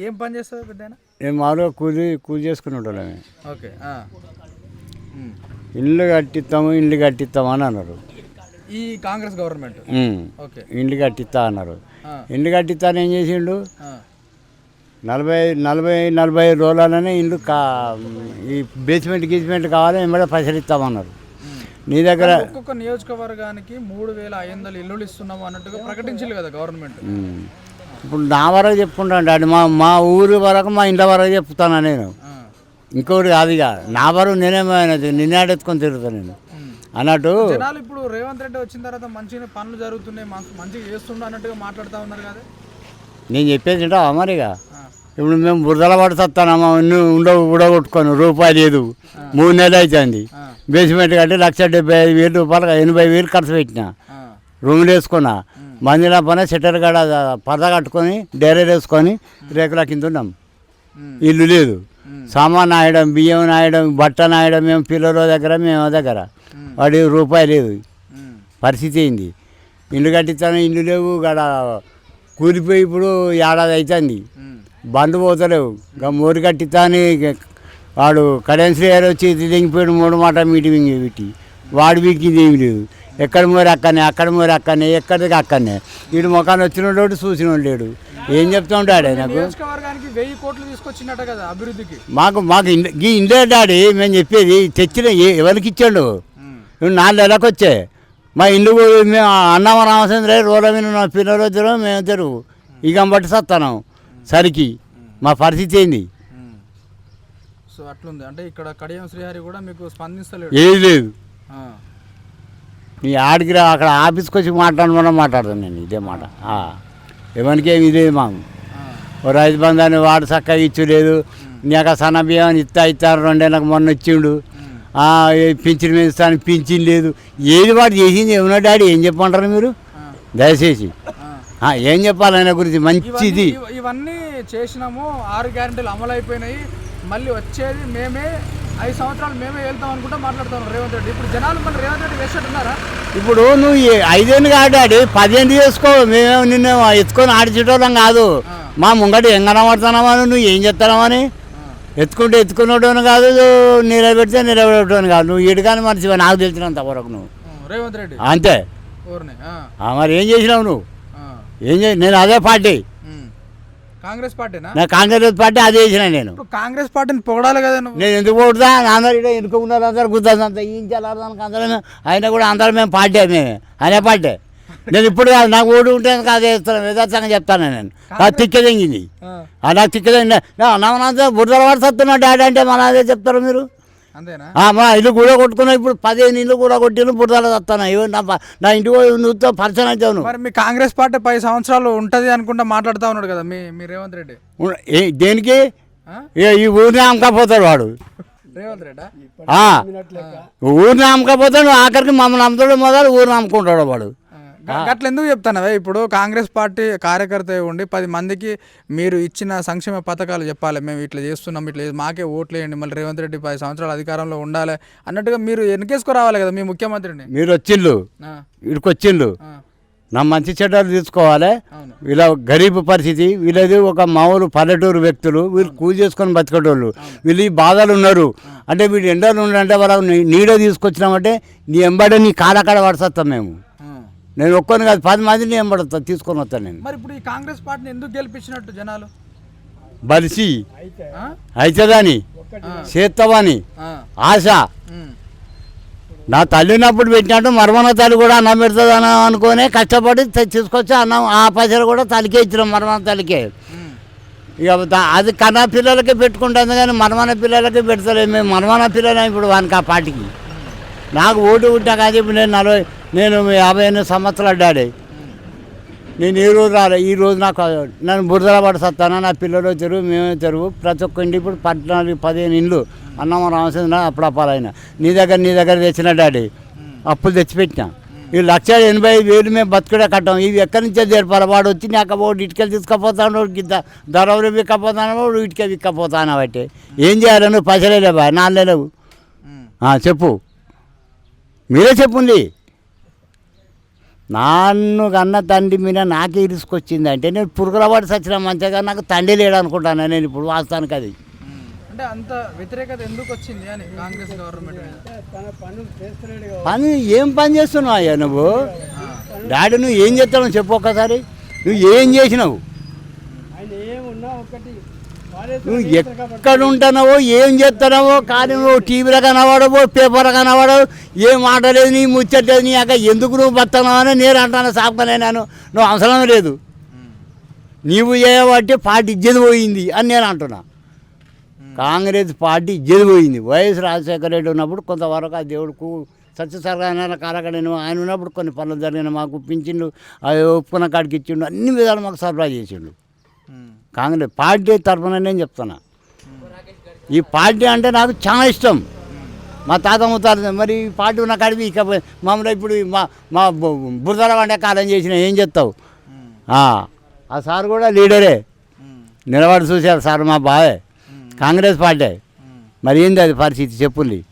ఏం పని చేస్తుంది పెద్ద మేము మామూలుగా కూలి కూలి చేసుకుని ఉంటామే ఓకే. ఇల్లు కట్టిస్తాము ఇల్లు కట్టిస్తాము అని అన్నారు ఈ కాంగ్రెస్ గవర్నమెంట్. ఓకే ఇల్లు కట్టిస్తా అన్నారు ఆ. ఇల్లు కట్టిస్తాను ఏం చేసిండు. నలభై నలభై నలభై రోజులనే ఇల్లు కా ఈ బేస్మెంట్ గీస్మెంట్ కావాలి ఎంబడే పైసలు ఇస్తామన్నారు. నీ దగ్గర ఒక్కొక్క నియోజకవర్గానికి మూడు వేల ఐదు వందల ఇల్లులు ఇస్తున్నాము అన్నట్టుగా ప్రకటించారు కదా గవర్నమెంట్. ఇప్పుడు నా వరకు చెప్పుకుంటాను డాడీ. మా మా ఊరి వరకు మా ఇంట్లో వరకు చెప్తాను నేను. ఇంకోటి కాదు ఇక. నా వరకు నేనేమైనది నిన్నేడెత్తుకొని తిరుగుతాను నేను. అన్నట్టు జనాలు ఇప్పుడు రేవంత్ రెడ్డి వచ్చిన తర్వాత మంచిగా పనులు జరుగుతున్నాయి మంచి- మంచిగా చేస్తుండ అన్నట్టుగా మాట్లాడుతూ ఉన్నారు కదా? నేను చెప్పేది మరిగా. ఇప్పుడు మేము బురదల పడుతున్నామా ఉండవు ఉడగొట్టుకొని రూపాయి లేదు. మూడు నెలలు అవుతుంది. బేస్మెంట్ కట్టి లక్ష డెబ్బై ఐదు వేలు రూపాయలు ఎనభై వేలు ఖర్చు పెట్టిన. రూములు వేసుకున్నా. మందిల పని సెటర్ కాడ పరద కట్టుకొని డైరీ వేసుకొని రేకుల కింద ఉన్నాం. ఇల్లు లేదు. సామాన్ నాయడం బియ్యం నాయడం బట్ట నాయడం మేము పిల్లల దగ్గర మేము దగ్గర. వాడి రూపాయి లేదు. పరిస్థితి ఏంది ఇల్లు కట్టిస్తాను ఇల్లు లేవు గడ కూలిపోయి ఇప్పుడు ఏడాది అవుతుంది. బండ్లు పోతలేవు ఇంకా మోరు కట్టిస్తా అని వాడు కరెన్సీ వచ్చి దిగిపోయాడు మూడు మాట మీటింగ్ పెట్టి వాడు వీకింది ఏమి లేదు ఎక్కడ మోరి అక్కనే అక్కడ మోరి అక్కనే ఎక్కడికి అక్కనే. వీడు ముఖాన్ని వచ్చినోడు చూసిన లేడు. ఏం చెప్తా ఉంటాడు నాకు? వెయ్యి కోట్లు తీసుకొచ్చినట్ట కదా అభివృద్ధికి. మాకు మాకు ఈ ఇండే డాడీ మేము చెప్పేది తెచ్చిన ఎవరికి ఇచ్చాడు. ఇప్పుడు నాలుగు నెలలకు వచ్చే. మా ఇల్లు మేము అన్నమ రామచంద్ర రోడ్ల మీద నా పిల్లలు వచ్చారు మేము తెరువు ఇక బట్టి సత్తాను. సరికి. మా పరిస్థితి ఏంది. సో అట్లుంది. అంటే ఇక్కడ కడియం శ్రీహరి కూడా మీకు స్పందిస్తలేడు. ఏది లేదు. నీ ఆడికి రా అక్కడ ఆఫీస్కి వచ్చి మాట్లాడమన్నా మాట్లాడతాను నేను ఇదే మాట. ఎవరికి ఏమి లేదు మాకు. ఓ రైతు బంధాన్ని వాడు చక్కగా ఇచ్చలేదు. నీకు సన్న బియ్యం ఇస్తా ఇస్తారు రెండేళ్ళకి మొన్న ఇచ్చిండు. పింఛన్ మీద ఇస్తాను పింఛన్ లేదు. ఏది వాడు చేసింది ఏమన్నా డాడీ ఏం చెప్పమంటారు మీరు. దయచేసి. ఏం చెప్పాలి ఆయన గురించి? మంచిది ఇవన్నీ- ఇవ- ఇవన్నీ చేసినాము ఆరు గ్యారెంటీలు అమలు అయిపోయినాయి మళ్ళీ వచ్చేది మేమే ఐదు సంవత్సరాలు మేమే వెళ్తాం అనుకుంటా మాట్లాడుతాం రేవంత్ రెడ్డి. ఇప్పుడు జనాలు మళ్ళీ రేవంత్ రెడ్డి వేసేట్టున్నారా ఇప్పుడు నువ్వు ఐదేళ్ళు కాదు డాడీ పదిహేను చేసుకో మేమేమో నిన్ను ఎత్తుకొని ఆడిచేటోళ్ళం కాదు. మా ముంగట ఏం కనబడుతున్నావా నువ్వు ఏం చేస్తున్నావని ఆ. ఎత్తుకుంటే ఎత్తుకునేటోని కాదు నిలబెడితే నిలబెట్టేటోని కాదు. నువ్వు ఇటుకాని మనిషివా నాకు తెలిసినంత వరకు నువ్వు. రేవంత్ రెడ్డి. అంతే. మరి ఏం చేసినావు నువ్వు. ఏం చేసి నేను అదే పార్టీ. కాంగ్రెస్ పార్టీనా? నా కాంగ్రెస్ పార్టీ అదే చేసిన నేను. ఇప్పుడు కాంగ్రెస్ పార్టీని పొగడాలి కదా నువ్వు? నేను ఎందుకు కొడుతా అందరు ఇక్కడ ఎన్నుకున్నారు అందరు గుర్తుంది అంత ఏం అందరం అయినా కూడా అందరం మేము పార్టీ మేమే. అనే పార్టీ. నేను ఇప్పుడు కాదు నాకు ఓటు ఉంటే అదే ఇస్తాను యథార్థంగా చెప్తాను నేను. నాకు తిక్కదెంగింది. నాకు తిక్కదెంగి నమ్మనంత బుర్రల వాడు సత్తున్నా డాడీ అంటే మన అదే చెప్తారు మీరు? మా ఇల్లు కూడా కొట్టుకున్నా ఇప్పుడు పదిహేను ఇల్లు కూడా కొట్టిన బుర్రల సత్తాను ఇవి నా నా పోయి నువ్వుతో పరిచయం అవుతావు మరి మీ కాంగ్రెస్ పార్టీ పది సంవత్సరాలు ఉంటది అనుకుంటా మాట్లాడుతా ఉన్నాడు కదా మీ మీ రేవంత్ రెడ్డి? దేనికి? ఈ ఊరిని అమ్మకపోతాడు వాడు. రేవంత్ రెడ్డా? ఆ, ఊరిని అమ్మకపోతాడు ఆఖరికి మమ్మల్ని అమ్ముతాడు మొదలు ఊరిని అమ్ముకుంటాడు వాడు. గట్ల ఎందుకు చెప్తానవే? ఇప్పుడు కాంగ్రెస్ పార్టీ కార్యకర్త ఉండి పది మందికి మీరు ఇచ్చిన సంక్షేమ పథకాలు చెప్పాలి. మేము ఇట్లా చేస్తున్నాం ఇట్లా మాకే ఓట్లు వేయండి మళ్ళీ రేవంత్ రెడ్డి పది సంవత్సరాలు అధికారంలో ఉండాలి అన్నట్టుగా మీరు ఎన్నికేసుకు రావాలి కదా మీ ముఖ్యమంత్రిని? మీరు వచ్చిండు ఆ, వీడికి వచ్చిండు ఆ, నా మంచి చెడ్డలు తీసుకోవాలి. వీళ్ళ గరీబ్ పరిస్థితి వీళ్ళది ఒక మామూలు పల్లెటూరు వ్యక్తులు వీళ్ళు కూలి చేసుకొని బతికేటోళ్ళు. వీళ్ళు ఈ బాధలు ఉన్నారు. అంటే వీళ్ళు ఎండలు ఉండంటే వాళ్ళకి నీ- నీడ తీసుకొచ్చినామంటే నీ ఎంబడే నీ కాలకాడ పడతాం మేము. నేను ఒక్కని కాదు పది మందిని ఎంబడతా తీసుకొని వస్తాను నేను. మరి ఇప్పుడు ఈ కాంగ్రెస్ పార్టీని ఎందుకు గెలిపించినట్టు జనాలు? బలిసి? అవుతుందని ఆ, చేస్తావని ఆశ. నా తల్లినప్పుడు పెట్టినట్టు మరమన తల్లి కూడా అన్నం పెడుతుందని అనుకొని కష్టపడి తీసుకొచ్చి అన్నం ఆ పైసలు కూడా తల్లికే ఇచ్చినాం మరమన తల్లికే. ఇక అది కన్నా పిల్లలకి పెట్టుకుంటుంది కానీ మనమన పిల్లలకి పెడతలేదు. మేము మనమన పిల్లలు ఇప్పుడు వానికి ఆ పార్టీకి. నాకు ఓటు ఉంటా కాదు ఇప్పుడు నేను నలభై నేను యాభై ఎనిమిది సంవత్సరాలు డాడీ నేను ఈ రోజు రాలే ఈ రోజు నాకు నన్ను బురదల సత్తాను నా పిల్లలు తెరువు మేమే తెరువు ప్రతి ఒక్క ఇంటి ఇప్పుడు పద్నాలుగు పదిహేను ఇండ్లు అన్నమ్మ రామచంద్ర అప్పుడప్పాలైన నీ దగ్గర నీ దగ్గర తెచ్చిన డాడీ. అప్పులు తెచ్చిపెట్టినా. ఈ లక్ష ఎనభై ఐదు వేలు మేము బతుకుడే కట్టాం. ఇవి ఎక్కడి నుంచో చేరిపాలి. వాడు వచ్చి నాకు వాడు ఇటుకలు తీసుకుపోతాను ధరలు విక్కపోతాను వాడు ఇటుక విక్కపోతాను బట్టి ఏం చేయాలి? నువ్వు పైసలే లేవా? నాలుగు లేవు చెప్పు. మీరే చెప్పుండి నన్ను కన్న తండ్రి మీద నాకే ఇరుసుకొచ్చింది అంటే నేను పురుగుల పడి సచ్చిన మంచిగా నాకు తండ్రి లేడు అనుకుంటాను నేను ఇప్పుడు వాస్తవానికి అది. అంటే అంత వ్యతిరేకత ఎందుకు వచ్చింది అని కాంగ్రెస్ గవర్నమెంట్ పని ఏం పని చేస్తున్నావు అయ్యా నువ్వు? డాడీ నువ్వు ఏం చేస్తావు చెప్పు ఒక్కసారి. నువ్వు ఏం చేసినావు? నువ్వు ఎక్కడ ఉంటున్నావో ఏం చేస్తున్నావో కానీ నువ్వు టీవీలో కనబడవు పేపర్లో కనబడవు ఏం మాట లేదు నీ ముచ్చట్లేదు నీ అక్క ఎందుకు నువ్వు బతున్నావు అని నేను అంటాను సాపనే నేను. నువ్వు అవసరం లేదు. నీవు చేయబట్టి పార్టీ ఇజ్జది పోయింది అని నేను అంటున్నా. కాంగ్రెస్ పార్టీ ఇజ్జది పోయింది. వైఎస్ రాజశేఖర రెడ్డి ఉన్నప్పుడు కొంతవరకు ఆ దేవుడుకు సత్యసరగాన కారకడని ఆయన ఉన్నప్పుడు కొన్ని పనులు జరిగిన మాకు పింఛన్లు అవి ఒప్పుకున్న కాడికి ఇచ్చిండు అన్ని విధాలు మాకు సరఫరా చేసిండు. కాంగ్రెస్ పార్టీ తరఫున నేను చెప్తున్నా. ఈ పార్టీ అంటే నాకు చాలా ఇష్టం. మా తాత ముత్తాత మరి ఈ పార్టీ ఉన్న కాడికి ఇక మామూలుగా ఇప్పుడు మా మా బురదల వండే కాలం చేసిన ఏం చెప్తావు ఆ ఆ సార్ కూడా లీడరే. నిలబడి చూశారు సార్ మా బావే. కాంగ్రెస్ పార్టీ. మరి ఏంది అది పరిస్థితి? చెప్పుల్లి